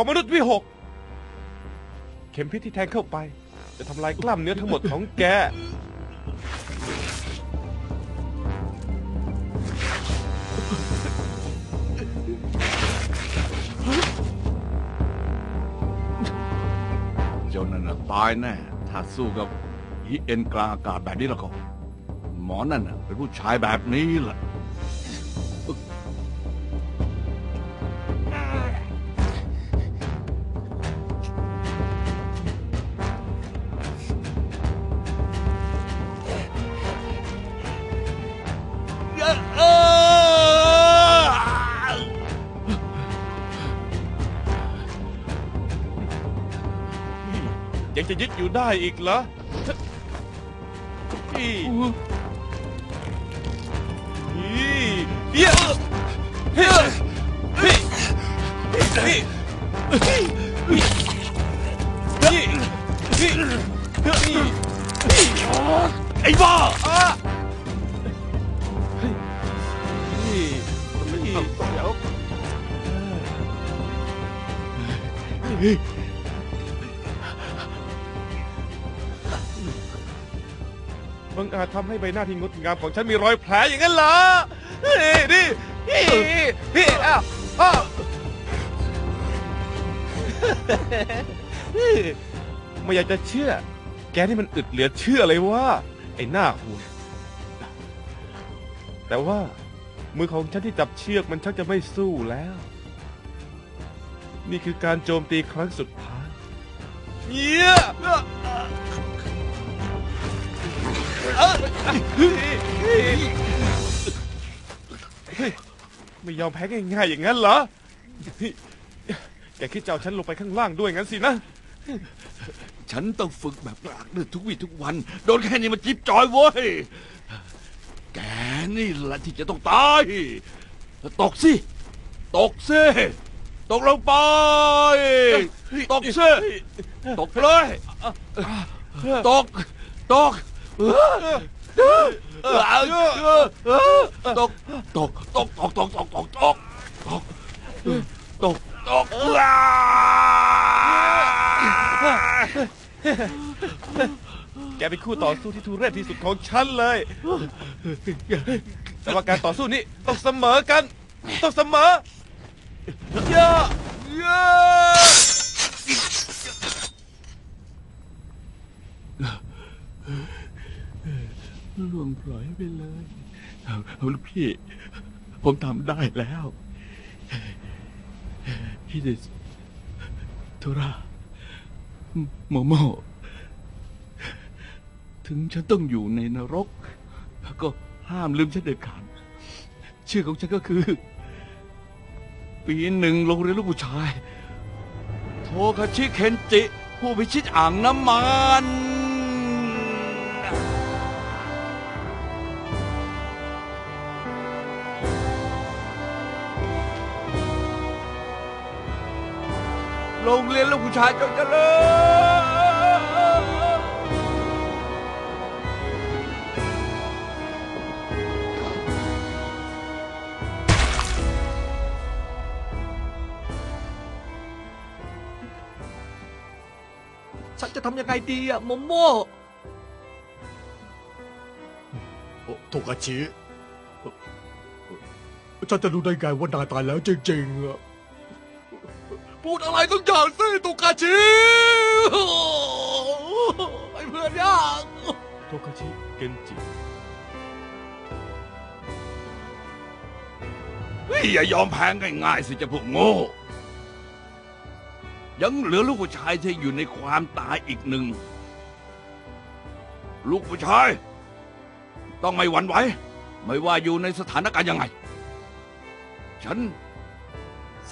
ของมนุษย์วิหก เข็มพิษที่แทงเข้าไป จะทำลายกล้ามเนื้อทั้งหมดของแก เจ้านั่นน่ะตายแน่ ถ้าสู้กับอีเอ็นกลางอากาศแบบนี้แล้วก็ หมอนั่นน่ะเป็นผู้ชายแบบนี้แหละ จะยึดอยู่ได้อีกเหรอพี่พี่เฮ้ยเฮ้ยเฮ้ยเฮ้ยเฮ้ยเฮ้ยเฮ้ยเฮ้ยเฮ้ยเฮ้ยเฮ้ยเดี๋ยว บังอาจทำให้ใบหน้าที่งดงามของฉันมีรอยแผลอย่างนั้นเหรอนี่พี่พี่อ้าวอ้าวไม่อยากจะเชื่อ แกนี่มันอึดเหลือเชื่อเลยว่า ไอ้หน้าห่วงแต่ว่ามือของฉันที่จับเชือกมันชักจะไม่สู้แล้ว นี่คือการโจมตีครั้งสุดท้ายเยี่ย ไม่ยอมแพ้ง่ายๆอย่างนั้นเหรอ แกคิดจะเอาฉันลงไปข้างล่างด้วยงั้นสินะ ฉันต้องฝึกแบบหลากเลือดทุกวี่ทุกวัน โดนแค่นี้มันจิ๊บจอยเว้ย แกนี่แหละที่จะต้องตาย ตกสิ ตกสิ ตกลงไป ตกสิ ตกเลย ตก ตก ตกตกตกตกตกตกตกตกตกตกตกแกเป็นคู่ต่อสู้ที่ทุเรศที่สุดของฉันเลย แต่ว่าการต่อสู้นี้ต้องเสมอกัน ต้องเสมอเยอะเยอะ ล่วง ปล่อยไปเลยเอาลูกพี่ ผมทำได้แล้วฮิเดสโทราโมโมถึงฉันต้องอยู่ในนรก ก็ห้ามลืมฉันเด็ดขาดชื่อของฉันก็คือ ปีหนึ่งโรงเรียนลูกผู้ชาย โทคาชิเคนจิ ผู้พิชิตอ่างน้ำมัน รงเรียนลูกผู้ชายจงเจริญฉันจะทำยังไงดีอะโมโมโอ้โทกาชิฉันจะรู้ได้ไงว่านายตายแล้วจริงๆอะ พูดอะไรต้องอย่างสิโทกาชิไอ้เพื่อนยากโทคาชิเกนจิเฮ้ยอย่ายอมแพ้ง่ายๆสิเจะพวกโง่ ยังเหลือลูกผู้ชายที่อยู่ในความตายอีกหนึ่ง ลูกผู้ชาย ต้องไม่หวั่นไหว ไม่ว่าอยู่ในสถานการณ์ยังไง ฉัน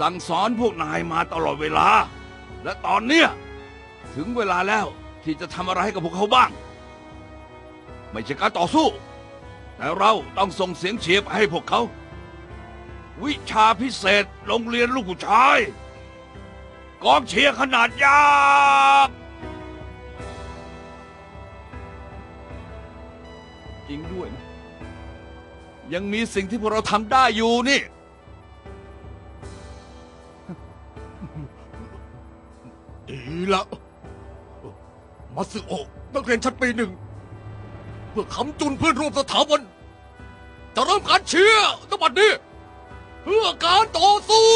สั่งสอนพวกนายมาตลอดเวลา และตอนเนี้ยถึงเวลาแล้วที่จะทำอะไรให้กับพวกเขาบ้าง ไม่ใช่การต่อสู้ แต่เราต้องส่งเสียงเชียร์ให้พวกเขา วิชาพิเศษโรงเรียนลูกผู้ชาย กองเชียร์ขนาดยักษ์จริงด้วยนะยังมีสิ่งที่พวกเราทำได้อยู่นี่ ดีละมาสึโอะนักเรียนชั้นปีหนึ่ง เพื่อคำจุนเพื่อนร่วมสถาบันจะเริ่มการเชียร์นบัดนี้ เพื่อการต่อสู้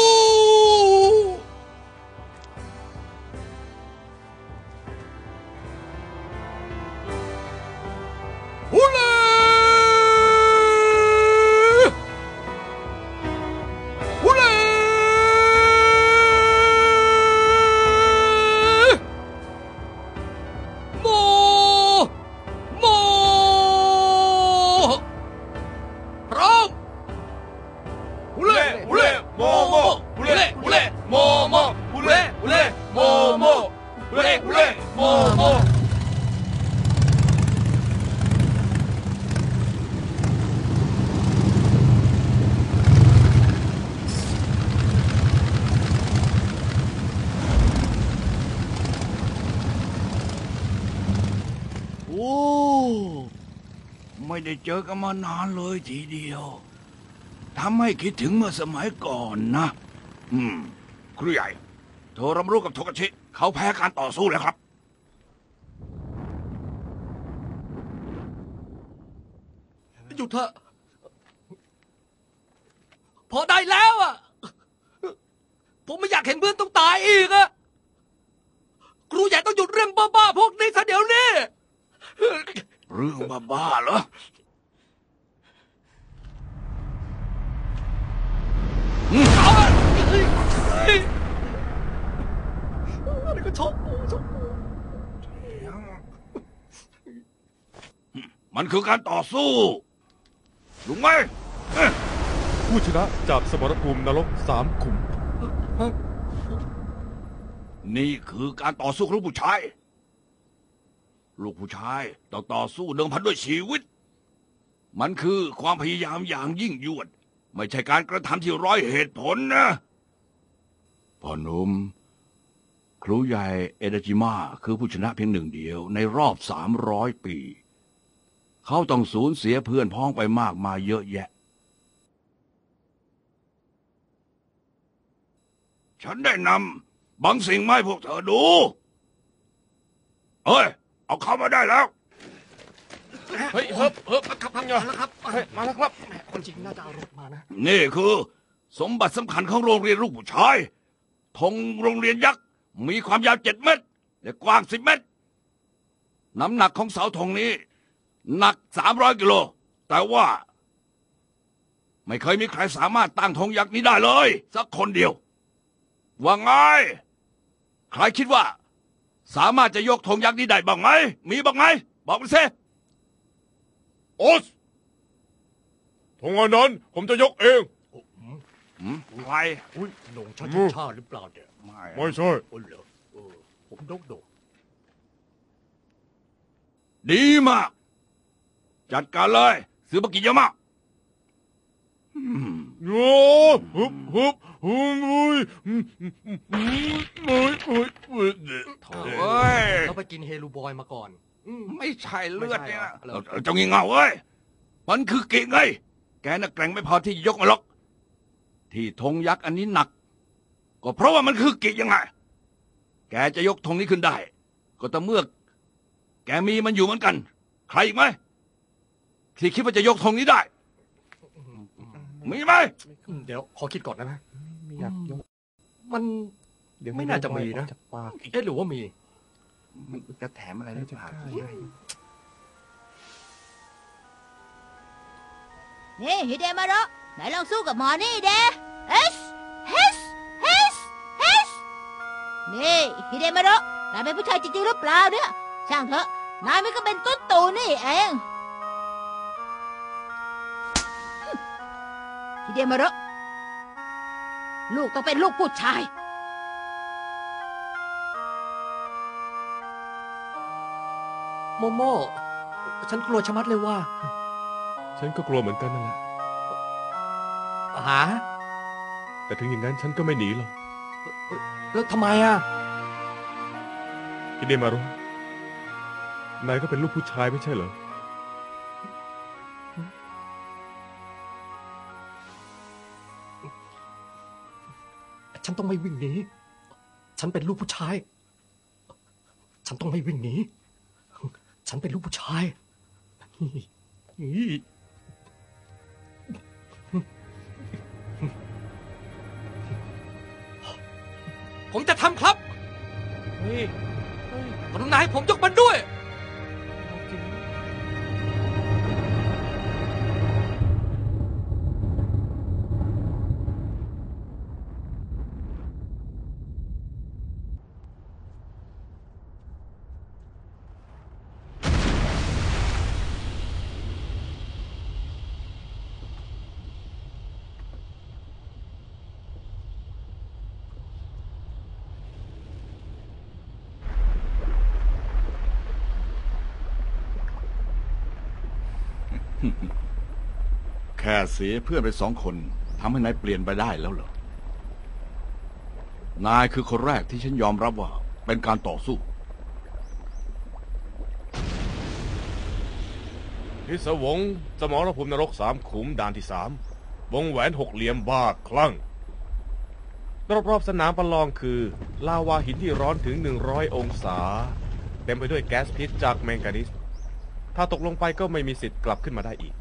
มานานเลยทีเดียวทำให้คิดถึงเมื่อสมัยก่อนนะ อืม ครูใหญ่เธอรับรู้กับโทกาชิ เขาแพ้การต่อสู้แล้วครับ หยุดเถอะ พอได้แล้วอะ ผมไม่อยากเห็นเพื่อนต้องตายอีกอะครูใหญ่ต้องหยุดเรื่องบ้าๆพวกนี้ซะเดี๋ยวนี้ เรื่องบ้าๆเหรอ เอาอะอะไรก็ชกชกมันคือการต่อสู้รู้ไหมผู้ชนะจากสมรภูมินรกสามขุม นี่คือการต่อสู้ของลูกผู้ชาย ลูกผู้ชายต้องต่อสู้เดิมพันด้วยชีวิต มันคือความพยายามอย่างยิ่งยวด ไม่ใช่การกระทำที่ร้อยเหตุผลนะพ่อหนุ่มครูใหญ่เอเดจิมาคือผู้ชนะเพียงหนึ่งเดียวในรอบสามร้อยปี เขาต้องสูญเสียเพื่อนพ้องไปมากมายเยอะแยะ ฉันได้นำบางสิ่งมาให้พวกเธอดูเฮ้ย เอาเข้ามาได้แล้ว เฮ้ยเฮิบเฮิบครับพังเนี่ยมาแล้วครับเฮ้ยมาแล้วครับคนจริงน่าจะเอารถมานะ นี่คือ สมบัติสำคัญของโรงเรียนลูกผู้ชายธงโรงเรียนยักษ์มีความยาวเจ็ดเมตร และกว้างสิบเมตร น้ำหนักของเสาธงนี้ หนักสามร้อยกิโล แต่ว่า ไม่เคยมีใครสามารถตั้งธงยักษ์นี้ได้เลย สักคนเดียว ว่าไง ใครคิดว่า สามารถจะยกธงยักษ์นี้ได้บ้างไหม มีบ้างไหม บอกมาสิ ออสทงอันนั้นผมจะยกเอง ไวอุ้ยหนงชาชาชาหรือเปล่าเนี่ยไม่ไม่ใช่ อ้เหรอเออผมดกดกดีมาก จัดการเลย ซื้อมากินยมากโอ้ฮึบฮึบฮึบอุ้ยอุ้ยอุ้ยอุ้ย เอ้ย เราไปกินเฮลูบอยมาก่อน อืม ไม่ใช่เลือดเนี่ยไม่ใช่เหรอ เออเจ้างี่เง่าเว้ย มันคือเก่งไง แกน่ะแกร่งไม่พอที่จะยกมาหรอก ที่ธงยักษ์อันนี้หนัก ก็เพราะว่ามันคือกิจยังไง แกจะยกธงนี้ขึ้นได้ ก็ต่อเมื่อ แกมีมันอยู่เหมือนกัน ใครอีกไหม ที่คิดว่าจะยกธงนี้ได้ มีไหมเดี๋ยวขอคิดก่อนนะนะไม่อยากยกมัน เดี๋ยวไม่น่าจะมีนะออกจากปากเอ๊ะหรือว่ามี จะแถมอะไรหรือเปล่านี่ฮิเดมาระไหนลองสู้กับหมอนี่เด้เฮสเฮสเฮสเฮสนี่ฮิเดมาระนายเป็นผู้ชายจริงๆหรือเปล่าเนี่ยช่างเถอะนายมันก็เป็นตุ๊ดตูนี่เองฮิเดมาระลูกต้องเป็นลูกผู้ชาย โมโม่ฉันกลัวชะมัดเลยว่าฉันก็กลัวเหมือนกันนั่นแหละหา แต่ถึงอย่างนั้นฉันก็ไม่หนีหรอก แล้วทำไมอะฮิเดมารุนายก็เป็นลูกผู้ชายไม่ใช่เหรอ ฉันต้องไม่วิ่งหนี ฉันเป็นลูกผู้ชาย ฉันต้องไม่วิ่งหนี ฉันเป็นลูกผู้ชายผมจะทำครับเฮ้ยเฮ้ยกรุณาให้ผมยกมันด้วย แค่เสียเพื่อนไปสองคนทำให้นายเปลี่ยนไปได้แล้วเหรอ นายคือคนแรกที่ฉันยอมรับว่า เป็นการต่อสู้พิศวงสมรภูมินรกสามขุมด่านที่สามวงแหวนหกเหลี่ยมบ้าคลั่งรอบๆสนามประลองคือ ลาวาหินที่ร้อนถึง 100 องศา เต็มไปด้วยแก๊สพิษจากแมงกานิส ถ้าตกลงไปก็ไม่มีสิทธิ์กลับขึ้นมาได้อีก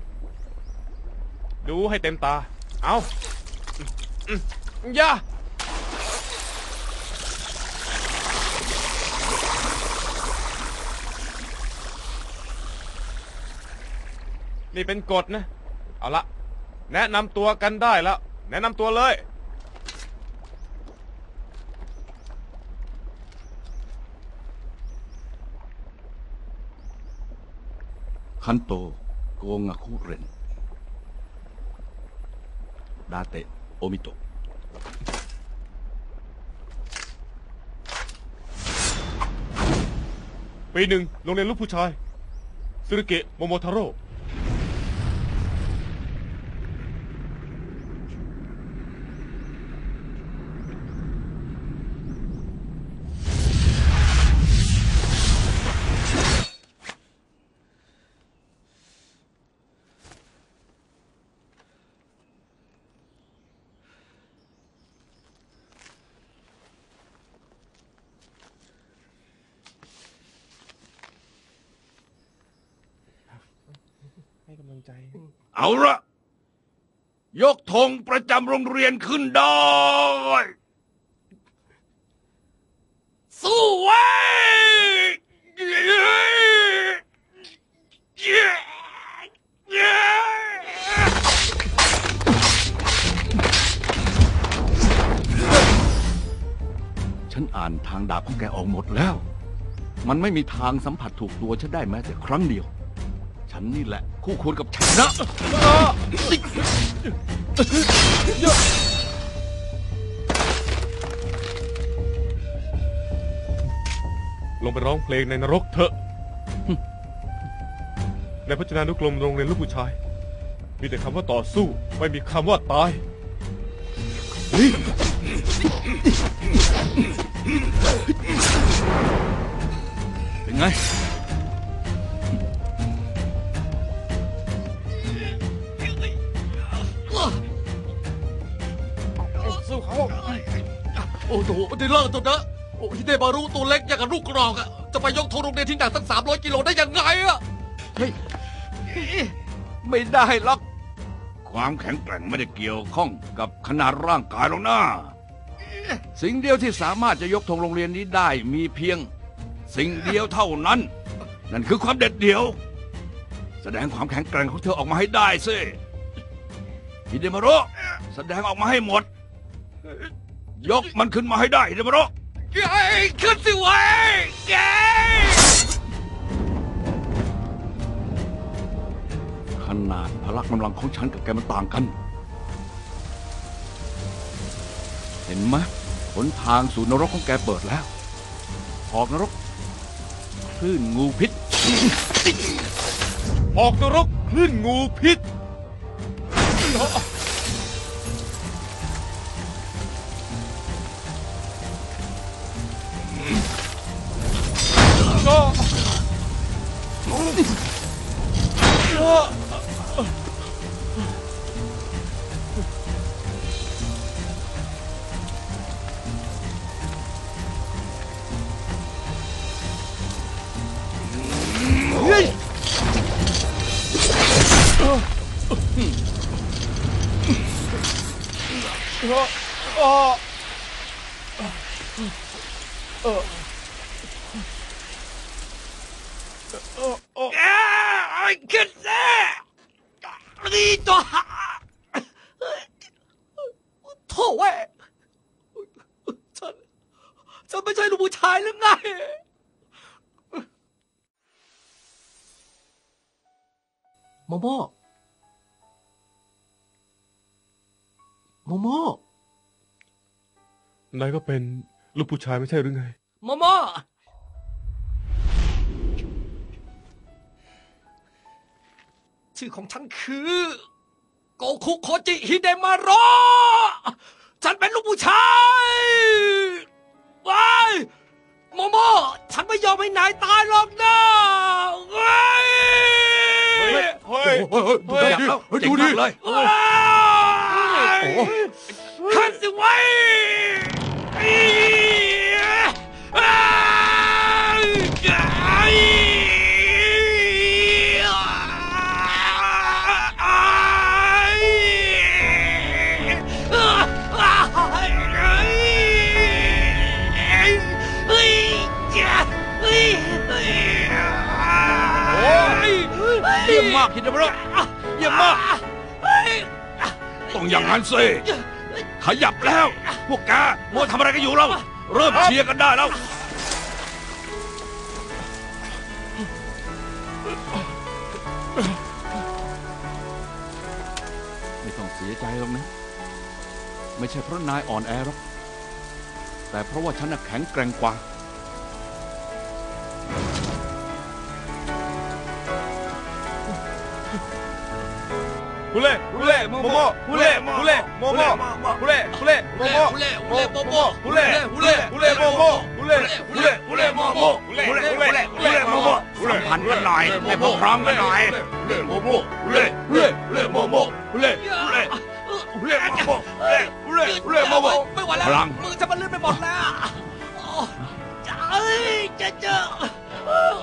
ดูให้เต็มตา เอาอืมอย่า นี่เป็นกฎนะ เอาละ แนะนำตัวกันได้แล้ว แนะนำตัวเลย คันโต โกงะคุเรน ดาเตะโอมิโตะปีหนึ่งโรงเรียนลูกผู้ชายซึรเกะโมโมทาโร่ ลังใจ เอาละยกธงประจำโรงเรียนขึ้นได้ สู้ไว้ฉันอ่านทางดาบของแกออกหมดแล้ว มันไม่มีทางสัมผัสถูกตัวฉันได้แม้แต่ครั้งเดียวฉั นนี่แหละ คู่ควรกับชนะลงไปร้องเพลงในนรกเถอะ ในพจนานุกรมโรงเรียนลูกผู้ชาย มีแต่คำว่าต่อสู้ ไม่มีคำว่าตายเป็นไง โอ้โหได้เลิกเถอะนะโอ้ฮิเดมารุตัวเล็กอย่างกับลูกกรอกอะจะไปยกธงโรงเรียนที่หนักตั้ง300กิโลได้ยังไงอะเฮ้ยไม่ได้หรอก ความแข็งแกร่งไม่ได้เกี่ยวข้องกับขนาดร่างกายหรอกนะสิ่งเดียวที่สามารถจะยกธงโรงเรียนนี้ได้มีเพียง สิ่งเดียวเท่านั้น นั่นคือความเด็ดเดี่ยว แสดงความแข็งแกร่งของเธอออกมาให้ได้สิฮิเดมารุแสดงออกมาให้หมด ยกมันขึ้นมาให้ได้เดมารุเฮ้ขึ้นสิเว้ยแกขนาดพละกำลังของฉันกับแกมันต่างกัน เห็นไหมหนทางสู่นรกของแกเปิดแล้ว ออกนรกคลื่นงูพิษ ออกนรกคลื่นงูพิษ แกไอ้ขึ้นแน่นี่ตัวโถ่เว้ยฉัน ฉันไม่ใช่ลูกผู้ชายหรือไงโมโมโมโม นายก็เป็นลูกผู้ชายไม่ใช่หรือไง โมโมชื่อของฉันคือ โกคุโคจิฮิเดมาโระฉันเป็นลูกผู้ชายว้ายโมโมฉันไม่ยอมให้นายตายหรอกนะว้ายเฮ้ยเฮ้ยเฮ้ยเฮ้ยดูดิเฮ้ยเฮ้ยเจ๋งดูมากดิเลยว้ายโอ้โหขันสิไว้อี อย่างนั้นสิ ขยับแล้ว พวกแกมัวทำอะไรกันอยู่เราเริ่มเชียร์กันได้แล้ว ไม่ต้องเสียใจหรอกนะ ไม่ใช่เพราะนายอ่อนแอหรอก แต่เพราะว่าฉันน่ะแข็งแกร่งกว่า ฮูเล่ฮูเล่โมโมฮูเล่ฮูเล่โมโมฮูเล่ฮูเล่โมโมฮูเล่ฮูเล่โมโมฮูเล่ฮูเล่ฮูเล่โมโมฮูเล่ฮูเล่ฮูเล่โมโมฮูเล่ฮูเล่ฮูเล่ฮูเล่โมโมสัมพันธ์กันหน่อยให้พวกพร้อมกันหน่อยฮูเล่โมโมฮูเล่ฮูเล่ฮูเล่โมโมฮูเล่ฮูเล่ฮูเล่โมโมฮูเล่ฮูเล่ฮูเล่โมโมไม่ไหวแล้วพลังมือจะมันลื่นไปหมดแล้วโอ้เอ้ยจะเจอ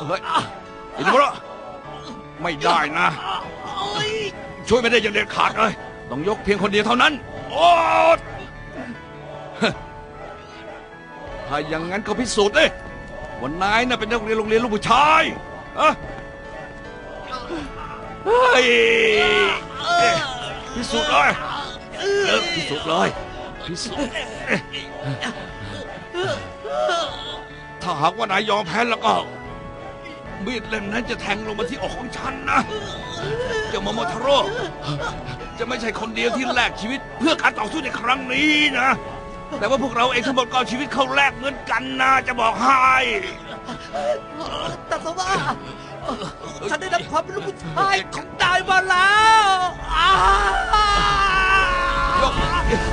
เฮ้ยฮิเดมะระไม่ได้นะเอ้ย ช่วยไม่ได้อย่างเด็ดขาดเลย ต้องยกเพียงคนเดียวเท่านั้น โอ๊ตถ้าอย่างนั้นก็พิสูจน์ดิวันนายน่ะเป็นนักเรียนโรงเรียนลูกผู้ชายอะเฮ้ยพิสูจน์เลยพิสูจน์เลยพิสูจน์ถ้าหากว่านายยอมแพ้แล้วก็มีดเล่มนั้นจะแทงลงมาที่อกของฉันนะ เจ้าโมโมทาโร่จะไม่ใช่คนเดียวที่แลกชีวิต เพื่อการต่อสู้ในครั้งนี้นะ แต่ว่าพวกเราเองทั้งหมดก็เอาชีวิตเข้าแลกเหมือนกันนะจะบอกให้แต่สว่าฉันได้รับความเป็นลูกผู้ชายของนายมาแล้วอ้า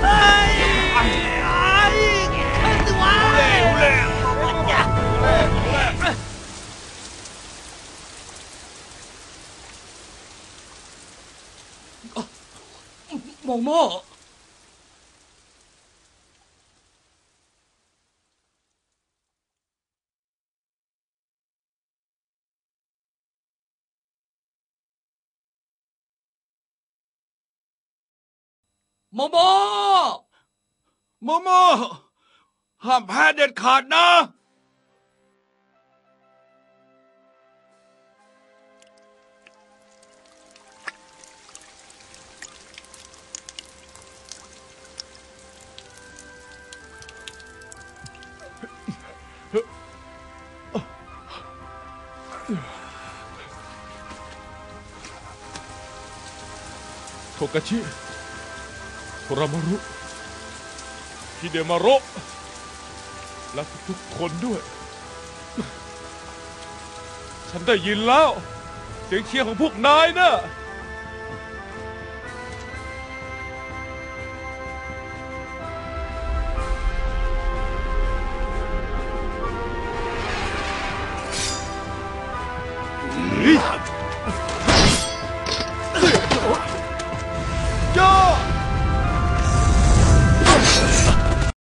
เฮ้ยไอ้ไอ้ตัวเล่เล่ โมโมโมโมโมโมห้ามแพ้เด็ดขาดนะ โทกาชิโทรามารุ คิเดมาโรและทุกๆคนด้วย ฉันได้ยินแล้ว เสียงเชียร์ของพวกนายนะ